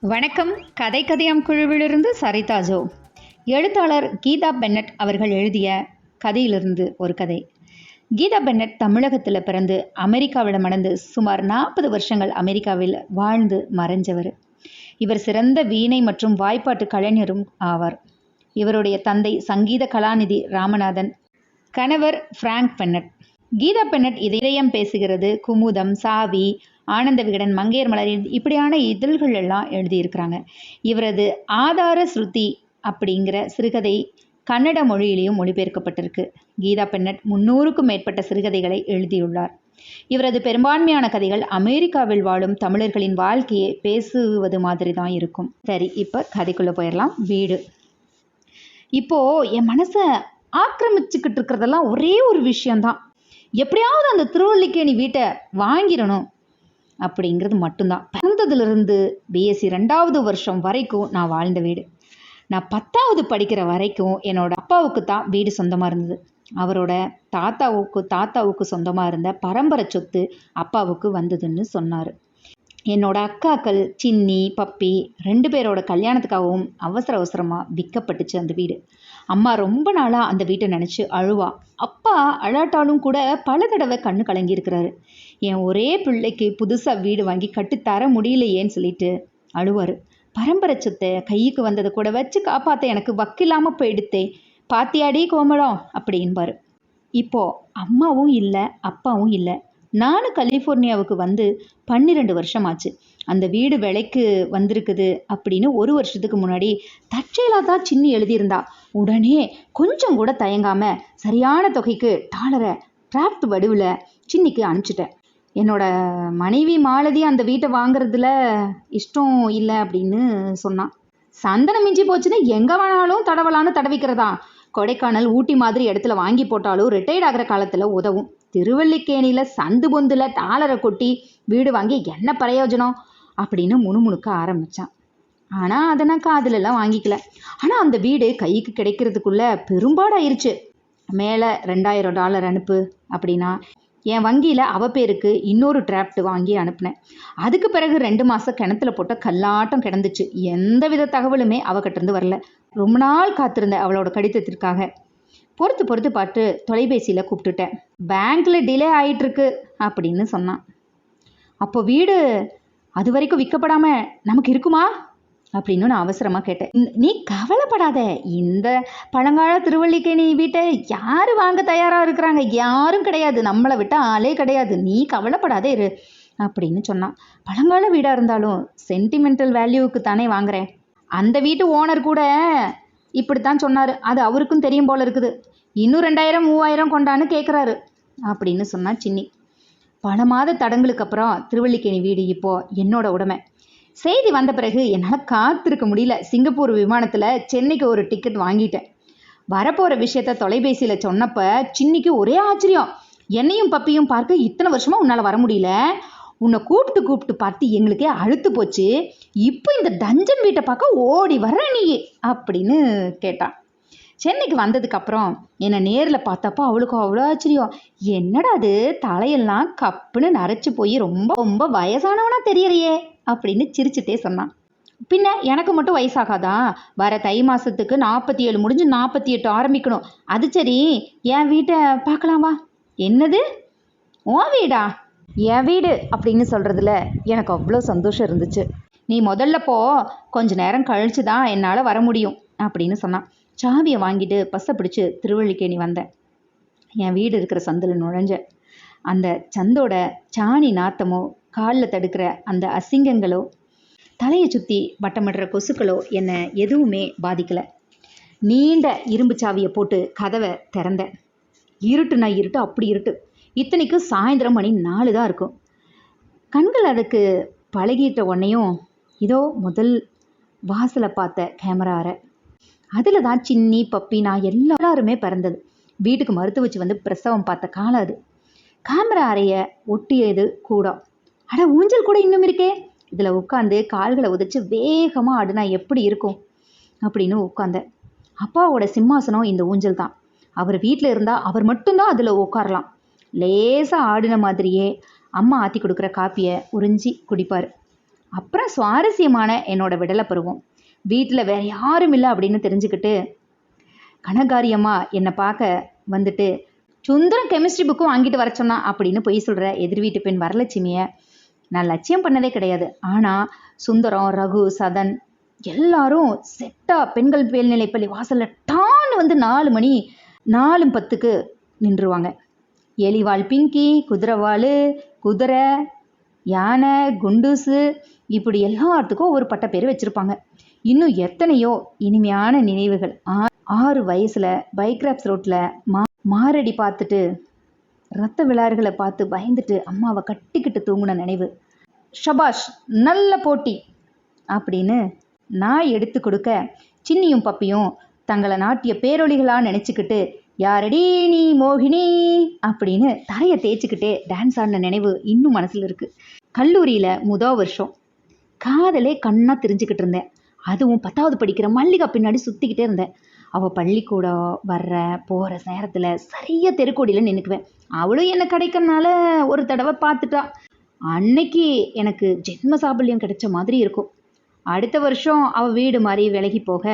வணக்கம். கதை கதையாம் குழுவிலிருந்து சரிதா ஜோ. எழுத்தாளர் கீதா பென்னட் அவர்கள் எழுதிய கதையிலிருந்து ஒரு கதை. கீதா பென்னட் தமிழகத்தில் பிறந்து அமெரிக்காவில் மணந்து சுமார் நாற்பது வருஷங்கள் அமெரிக்காவில் வாழ்ந்து மறைஞ்சவர். இவர் சிறந்த வீணை மற்றும் வாய்ப்பாட்டு கலைஞரும் ஆவார். இவருடைய தந்தை சங்கீத கலாநிதி ராமநாதன் கணவர் பிராங்க் பென்னட். கீதா பென்னட் இதயம் பேசுகிறது குமுதம் சாவி ஆனந்த விகடன் மங்கையர் மலரின் இப்படியான இதழ்கள் எல்லாம் எழுதியிருக்கிறாங்க. இவரது ஆதார ஸ்ருதி அப்படிங்கிற சிறுகதை கன்னட மொழியிலையும் மொழிபெயர்க்கப்பட்டிருக்கு. கீதா பென்னட் முன்னூறுக்கும் மேற்பட்ட சிறுகதைகளை எழுதியுள்ளார். இவரது பெரும்பான்மையான கதைகள் அமெரிக்காவில் வாழும் தமிழர்களின் வாழ்க்கையை பேசுவது மாதிரி தான் இருக்கும். சரி இப்போ கதைக்குள்ளே போயிடலாம் வீடு. இப்போ என் மனசை ஆக்கிரமிச்சுக்கிட்டு இருக்கிறதெல்லாம் ஒரே ஒரு விஷயம்தான். எப்படியாவது அந்த திருவள்ளிக்கேணி வீட்டை வாங்கிடணும். அப்படிங்கிறது மட்டும்தான். பிறந்ததுலேருந்து பிஎஸ்சி ரெண்டாவது வருஷம் வரைக்கும் நான் வாழ்ந்த வீடு. நான் பத்தாவது படிக்கிற வரைக்கும் என்னோட அப்பாவுக்கு தான் வீடு சொந்தமாக இருந்தது. அவரோட தாத்தாவுக்கு தாத்தாவுக்கு சொந்தமாக இருந்த பரம்பரை சொத்து அப்பாவுக்கு வந்ததுன்னு சொன்னார். என்னோட அக்காக்கள் சின்னி பப்பி ரெண்டு பேரோட கல்யாணத்துக்காகவும் அவசர அவசரமாக விற்கப்பட்டுச்சு அந்த வீடு. அம்மா ரொம்ப நாளாக அந்த வீட்டை நினச்சி அழுவா. அப்பா அழாட்டாலும் கூட பல தடவை கண்ணு கலங்கியிருக்கிறாரு என் ஒரே பிள்ளைக்கு புதுசாக வீடு வாங்கி கட்டித்தர முடியலையேன்னு சொல்லிட்டு அழுவார். பரம்பரை சொத்தை கைக்கு வந்ததை கூட வச்சு காப்பாற்ற எனக்கு வக்கில்லாமல் போயிடுத்தே. பாத்தியாடி கோமளம் அப்படின்பாரு. இப்போ அம்மாவும் இல்லை அப்பாவும் இல்லை. நானும் கலிஃபோர்னியாவுக்கு வந்து பன்னிரெண்டு வருஷமாச்சு. அந்த வீடு விலைக்கு வந்திருக்குது அப்படின்னு ஒரு வருஷத்துக்கு முன்னாடி தற்செயலாக தான் சின்னி எழுதியிருந்தா. உடனே கொஞ்சம் கூட தயங்காம சரியான தொகைக்கு டாலரை டிராப்ட் வடிவில் சின்னிக்கு அனுப்பிச்சிட்டேன். என்னோட மனைவி மாலதி அந்த வீட்டை வாங்குறதுல இஷ்டம் இல்லை அப்படின்னு சொன்னான் சந்தனம் மிஞ்சி போச்சுன்னா எங்கே வேணாலும் தடவலான்னு தடவிக்கிறதா? கொடைக்கானல் ஊட்டி மாதிரி இடத்துல வாங்கி போட்டாலும் ரிட்டையர்ட் ஆகிற காலத்தில் உதவும். திருவல்லிக்கேணியில் சந்து பொந்தில் டாலரை கொட்டி வீடு வாங்கி என்ன பிரயோஜனம்? அப்படின்னு முணுமுணுக்க ஆரம்பித்தான் ஆனால் அதை நான் காதலெல்லாம் வாங்கிக்கல. ஆனால் அந்த வீடு கைக்கு கிடைக்கிறதுக்குள்ள பெரும்பாடாயிருச்சு. மேலே ரெண்டாயிரம் டாலர் அனுப்பு அப்படின்னா என் வங்கியில் அவ பேருக்கு இன்னொரு டிராப்ட் வாங்கி அனுப்புனேன். அதுக்கு பிறகு ரெண்டு மாதம் கிணத்துல போட்ட கல்லாட்டம் கிடந்துச்சு. எந்த வித தகவலுமே அவகிட்டேருந்து வரல. ரொம்ப நாள் காத்திருந்தேன் அவளோட கடிதத்திற்காக பொறுத்து பொறுத்து பார்த்து தொலைபேசியில் கூப்பிட்டுட்டேன். பேங்க்கில் டிலே ஆயிட்டிருக்கு அப்படின்னு சொன்னான். அப்போ வீடு அது வரைக்கும் விற்கப்படாமல் நமக்கு இருக்குமா? அப்படின்னு நான் அவசரமாக கேட்டேன். "நீ- கவலைப்படாத. இந்த பழங்கால திருவள்ளிக்கேணி வீட்டை யார் வாங்க தயாராக இருக்கிறாங்க? யாரும் கிடையாது. நம்மளை விட்டால் ஆளே கிடையாது. நீ கவலைப்படாதே இரு அப்படின்னு சொன்னான். பழங்கால வீடாக இருந்தாலும் சென்டிமெண்டல் வேல்யூவுக்கு தானே வாங்குறேன். அந்த வீட்டு ஓனர் கூட இப்படித்தான் சொன்னார். அது அவருக்கும் தெரியும் போல இருக்குது. இன்னும் ரெண்டாயிரம் மூவாயிரம் கொண்டான்னு கேட்குறாரு அப்படின்னு சொன்னா சின்னி. பல மாத தடங்களுக்கு அப்புறம் திருவள்ளிக்கேணி வீடு இப்போ என்னோட உடமை. செய்தி வந்த பிறகு என்னால் காத்திருக்க முடியல. சிங்கப்பூர் விமானத்தில் சென்னைக்கு ஒரு டிக்கெட் வாங்கிட்டேன். வரப்போகிற விஷயத்த தொலைபேசியில் சொன்னப்ப சின்னிக்கு ஒரே ஆச்சரியம். என்னையும் பப்பியும் பார்க்க இத்தனை வருஷமாக உன்னால் வர முடியல? உன்னை கூப்பிட்டு கூப்பிட்டு பார்த்து எங்களுக்கே அழுத்து போச்சு. இப்போ இந்த டஞ்சன் வீட்டை பார்க்க ஓடி வர்ற நீ அப்படின்னு கேட்டான். சென்னைக்கு வந்ததுக்கப்புறம் என்னை நேரில் பார்த்தப்போ அவளுக்கு அவ்வளோ ஆச்சரியம். என்னடா அது? தலையெல்லாம் கப்புன்னு நரைச்சி போய் ரொம்ப ரொம்ப வயசானவனா தெரியறியே அப்படின்னு சிரிச்சுட்டே சொன்னான். பின்ன எனக்கு மட்டும் வயசாகாதா? வர தை மாதத்துக்கு நாற்பத்தி ஏழு முடிஞ்சு நாற்பத்தி எட்டு ஆரம்பிக்கணும். அது சரி என் வீட்டை பார்க்கலாம் வா. என்னது? ஓ வீடா? என் வீடு அப்படின்னு சொல்கிறதுல எனக்கு அவ்வளோ சந்தோஷம் இருந்துச்சு. நீ முதல்ல போ கொஞ்ச நேரம் கழிச்சு தான் என்னால் வர முடியும் அப்படின்னு சொன்னான். சாவியை வாங்கிட்டு பஸ்ஸை பிடிச்சி திருவள்ளிக்கேணி வந்தேன். என் வீடு இருக்கிற சந்தில் நுழைஞ்சேன் அந்த சந்தோட சாணி நாத்தமோ காலில் தடுக்கிற அந்த அசிங்கங்களோ தலையை சுற்றி வட்டமிடுற கொசுக்களோ என்னை எதுவுமே பாதிக்கலை. நீண்ட இரும்பு சாவியை போட்டு கதவை திறந்தேன். இருட்டுனா இருட்டு அப்படி இருட்டு. இத்தனைக்கும் சாயந்தரம் மணி நாலு தான் இருக்கும். கண்கள் அதுக்கு பழகிட்ட உடனேயும் இதோ முதல் வாசலை பார்த்த கேமரா அறை. அதில் தான் சின்னி பப்பி நான் எல்லாருமே பிறந்தது. வீட்டுக்கு மருத்துவ வச்சு வந்து பிரசவம் பார்த்த காலம் அது. கேமரா அறையை ஒட்டியது கூடம். அட ஊஞ்சல் கூட இன்னும் இருக்கே. இதில் உட்காந்து கால்களை உதைச்சு வேகமாக ஆடுனா எப்படி இருக்கும்? அப்படின்னு உட்காந்தேன் அப்பாவோட சிம்மாசனம் இந்த ஊஞ்சல் தான். அவர் வீட்டில் இருந்தால் அவர் மட்டும்தான் அதில் உட்காரலாம். லேசாக ஆடின மாதிரியே அம்மா ஆற்றி கொடுக்குற காப்பியை உறிஞ்சி குடிப்பார். அப்புறம் சுவாரஸ்யமான என்னோட விடலை பருவம். வீட்டில் வேற யாரும் இல்லை அப்படின்னு தெரிஞ்சுக்கிட்டு கனகாரியம்மா என்னை பார்க்க வந்துட்டு சுந்தரம் கெமிஸ்ட்ரி புக்கும் வாங்கிட்டு வர சொன்னா அப்படின்னு பொய் சொல்கிற எதிர் வீட்டு பெண் வரலட்சுமியை நான் லட்சியம் பண்ணதே கிடையாது. ஆனால் சுந்தரம் ரகு சதன் எல்லாரும் செட்டாக பெண்கள் மேல்நிலைப்பள்ளி வாசலில் டான்னு வந்து நாலு மணி நாலு பத்துக்கு நின்றுவாங்க. எலிவாள் பிங்கி குதிரைவாள் குதிரை யானை குண்டூசு இப்படி எல்லாத்துக்கும் ஒரு பட்ட பேர் வச்சுருப்பாங்க. இன்னும் எத்தனையோ இனிமையான நினைவுகள். ஆ- ஆறு வயசில் பைக்ராப்ஸ் ரோட்டில் மா மாரடி பார்த்துட்டு ரத்த விழாறுகளை பார்த்து பயந்துட்டு அம்மாவை கட்டிக்கிட்டு தூங்கின நினைவு. ஷபாஷ் நல்ல போட்டி அப்படின்னு நான் எடுத்து கொடுக்க சின்னியும் பப்பியும் தங்களை நாட்டிய பேரொழிகளாக நினச்சிக்கிட்டு யாரடி நீ மோகினி? அப்படின்னு தரையை தேய்ச்சிக்கிட்டே டான்ஸ் ஆடின நினைவு இன்னும் மனசில் இருக்குது கல்லூரியில் முத வருஷம். காதலே கண்ணா தெரிஞ்சுக்கிட்டு இருந்தேன். அதுவும் பத்தாவது படிக்கிற மல்லிகா பின்னாடி சுற்றிக்கிட்டே இருந்தேன். அவள் பள்ளிக்கூடம் வர்ற போகிற நேரத்தில் சரியாக தெருக்கோடியில் நின்றுக்குவேன் அவளும் என்னை கிடைக்கிறனால ஒரு தடவை பார்த்துட்டா. அன்னைக்கு எனக்கு ஜென்ம சாபல்யம் கிடைச்ச மாதிரி இருக்கும். அடுத்த வருஷம் அவள் வீடு மாதிரி விலகி போக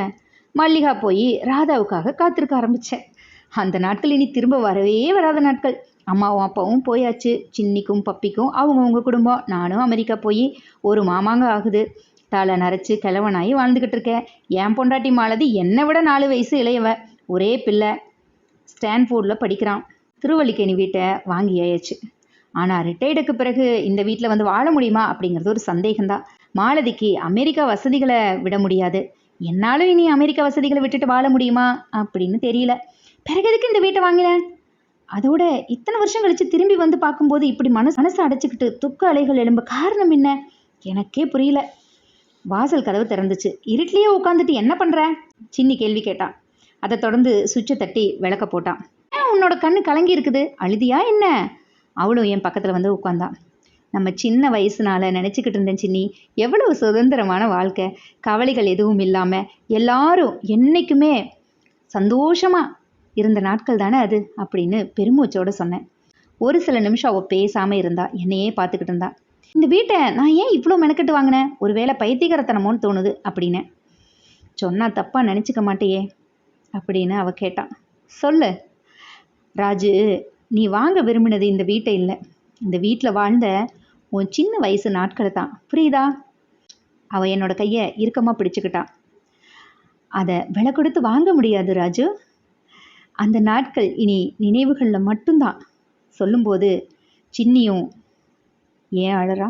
மல்லிகா போய் ராதாவுக்காக காத்திருக்க ஆரம்பித்தேன் அந்த நாட்கள் இனி திரும்ப வரவே வராத நாட்கள். அம்மாவும் அப்பாவும் போயாச்சு. சின்னிக்கும் பப்பிக்கும் அவங்கவுங்க குடும்பம். நானும் அமெரிக்கா போய் ஒரு மாமாங்க ஆகுது. தலை நரைச்சு கிழவனாகி வாழ்ந்துக்கிட்டு இருக்கேன். என் பொண்டாட்டி மாலதி என்னை விட நாலு வயசு இளையவ. ஒரே பிள்ளை. ஸ்டான்ஃபோர்டில் படிக்கிறான். திருவல்லிக்கேணி வீட்டை வாங்கியாயாச்சு ஆனால் ரிட்டையர்டுக்கு பிறகு இந்த வீட்டில் வந்து வாழ முடியுமா அப்படிங்கிறது ஒரு சந்தேகம்தான். மாலதிக்கு அமெரிக்கா வசதிகளை விட முடியாது. என்னாலும் இனி அமெரிக்கா வசதிகளை விட்டுட்டு வாழ முடியுமா அப்படின்னு தெரியல. பிறகு எதுக்கு இந்த வீட்டை வாங்கினேன் அதோட இத்தனை வருஷம் கழிச்சு திரும்பி வந்து பார்க்கும்போது இப்படி மனசு மனசை அடைச்சிக்கிட்டு துக்க அலைகள் எழும்ப காரணம் என்ன? எனக்கே புரியல. வாசல் கதவு திறந்துச்சு. இருட்டிலேயே உட்காந்துட்டு என்ன பண்ற? சின்னி கேள்வி கேட்டான் அதை தொடர்ந்து சுவிட்சை தட்டி விளக்க போட்டான். ஏன் உன்னோட கண்ணு கலங்கி இருக்குது? அழுதியா என்ன? அவளும் என் பக்கத்தில் வந்து உட்காந்தான் நம்ம சின்ன வயசுனால நினச்சிக்கிட்டு இருந்தேன் சின்னி. எவ்வளவு சுதந்திரமான வாழ்க்கை. கவலைகள் எதுவும் இல்லாமல் எல்லாரும் என்றைக்குமே சந்தோஷமாக இருந்த நாட்கள் தானே அது? அப்படின்னு பெருமூச்சோட சொன்னேன். ஒரு சில நிமிஷம் அவள் பேசாமல் இருந்தா என்னையே பார்த்துக்கிட்டு இருந்தா. இந்த வீட்டை நான் ஏன் இவ்வளோ மெனக்கெட்டு வாங்கினேன்? ஒருவேளை பைத்தியகரத்தனமோன்னு தோணுது அப்படின்னு. சொன்னால் தப்பாக நினச்சிக்க மாட்டேயே அப்படின்னு அவள் கேட்டான் சொல்லு. ராஜு நீ வாங்க விரும்பினது இந்த வீட்டை இல்லை. இந்த வீட்டில் வாழ்ந்த உன் சின்ன வயசு நாட்களை தான். புரியுதா? அவள் என்னோட கையை இறுக்கமாக பிடிச்சிக்கிட்டான் அதை விலை கொடுத்து வாங்க முடியாது ராஜு. அந்த நாட்கள் இனி நினைவுகளில் மட்டும்தான். சொல்லும்போது சின்னியும் ஏன் அழறா?